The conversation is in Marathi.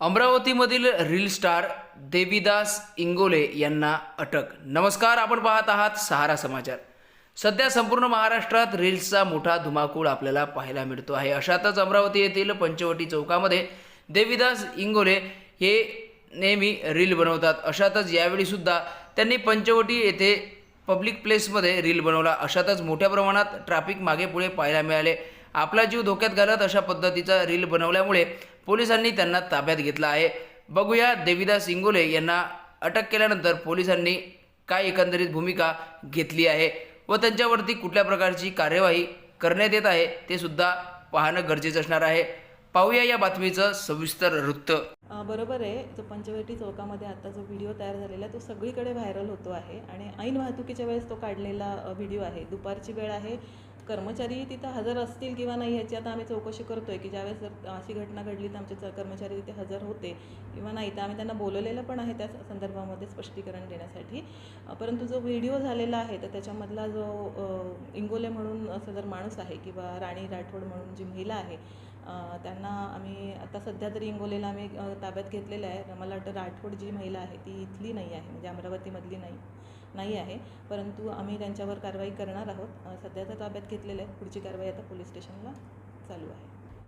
अमरावतीमधील रील स्टार देवीदास इंगोले यांना अटक. नमस्कार आपण पाहत आहात सहारा समाचार. सध्या संपूर्ण महाराष्ट्रात रील्सचा मोठा धुमाकूळ आपल्याला पाहायला मिळतो आहे. अशातच अमरावती येथील पंचवटी चौकामध्ये देवीदास इंगोले हे नेहमी रील बनवतात. अशातच यावेळी सुद्धा त्यांनी पंचवटी येथे पब्लिक प्लेसमध्ये रील बनवला. अशातच मोठ्या प्रमाणात ट्रॅफिक मागे पुढे पाहायला मिळाले. आपला जीव धोक्यात घालत अशा पद्धतीचा रील बनवल्यामुळे पोलिसांनी त्यांना ताब्यात घेतला आहे. बघूया देवीदास इंगोले यांना अटक केल्यानंतर पोलिसांनी काय एकंदरीत भूमिका घेतली आहे व त्यांच्यावरती कुठल्या प्रकारची कार्यवाही करण्यात येत आहे ते सुद्धा पाहणं गरजेचं असणार आहे. पाहूया या बातमीचं सविस्तर वृत्त. बरोबर आहे. जो पंचवटी चौकामध्ये आता जो व्हिडिओ तयार झालेला आहे तो सगळीकडे व्हायरल होतो आहे. आणि ऐन वाहतुकीच्या वेळेस तो काढलेला व्हिडिओ आहे. दुपारची वेळ आहे. कर्मचारी तिथं हजर असतील किंवा नाही याची आता आम्ही चौकशी करतो आहे की ज्यावेळेस जर अशी घटना घडली तर आमचे कर्मचारी तिथे हजर होते किंवा नाही तर आम्ही त्यांना बोलवलेलं पण आहे त्या संदर्भामध्ये स्पष्टीकरण देण्यासाठी. परंतु जो व्हिडिओ झालेला आहे तर त्याच्यामधला जो इंगोले म्हणून असं जर माणूस आहे किंवा राणी राठोड म्हणून जी महिला आहे त्यांना आम्ही आता सध्या तरी इंगोलेला आम्ही ताब्यात घेतलेलं आहे. मला वाटतं राठोड जी महिला आहे ती इथली नाही आहे म्हणजे अमरावतीमधली नाही नाही आहे. परंतु आम्ही त्यांच्यावर कारवाई करणार आहोत. सध्या तर ताब्यात घेतलेलं आहे. पुढची कारवाई आता पोलीस स्टेशनला चालू आहे.